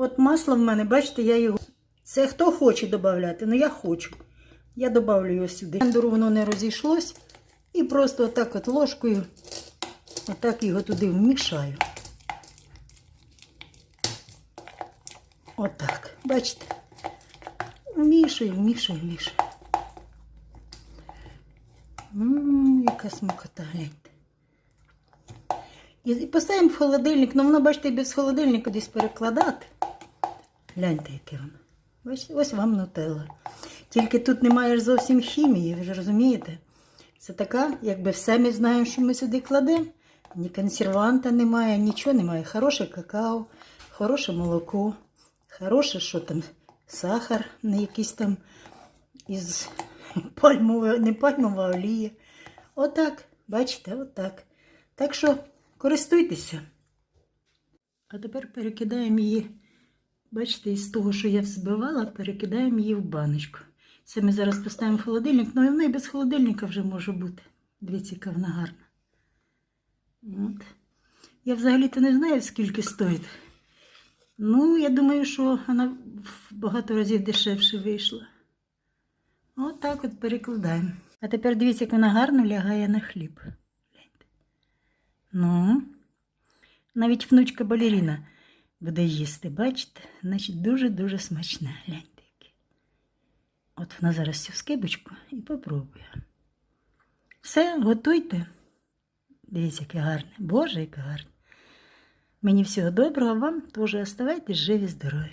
От масло в мене, бачите, я його. Це хто хоче додати, ну я хочу. Я додавлю його сюди. Блендеру воно не розійшлось. І просто отак от ложкою, отак його туди вмішаю. Отак. Бачите? Вмішую, вмішую, вмішую. Ммм, яка смакота, гляньте. І поставимо в холодильник, ну воно, бачите, без холодильника десь перекладати. Гляньте, яке воно. Ось, ось вам нутелла. Тільки тут немає зовсім хімії, ви ж розумієте? Це така, якби все ми знаємо, що ми сюди кладемо. Ні консерванта немає, нічого немає. Хороше какао, хороше молоко, хороше, що там, сахар, не якийсь там із пальмової, не пальмова олія. Отак, бачите, отак. Так що користуйтеся. А тепер перекидаємо її, бачите, із того, що я взбивала, перекидаємо її в баночку. Це ми зараз поставимо в холодильник, ну і вона і без холодильника вже може бути. Дивіться, яка вона гарна. От. Я взагалі-то не знаю, скільки стоїть. Ну, я думаю, що вона в багато разів дешевше вийшла. Отак от перекладаємо. А тепер дивіться, як вона гарно лягає на хліб. Ну, навіть внучка балеріна буде їсти, бачите? Значить, дуже-дуже смачне. Гляньте. От вона зараз цю скибочку і попробує. Все, готуйте. Дивіться, яке гарне. Боже, яке гарне. Мені всього доброго, вам теж оставайтесь живі, здорові.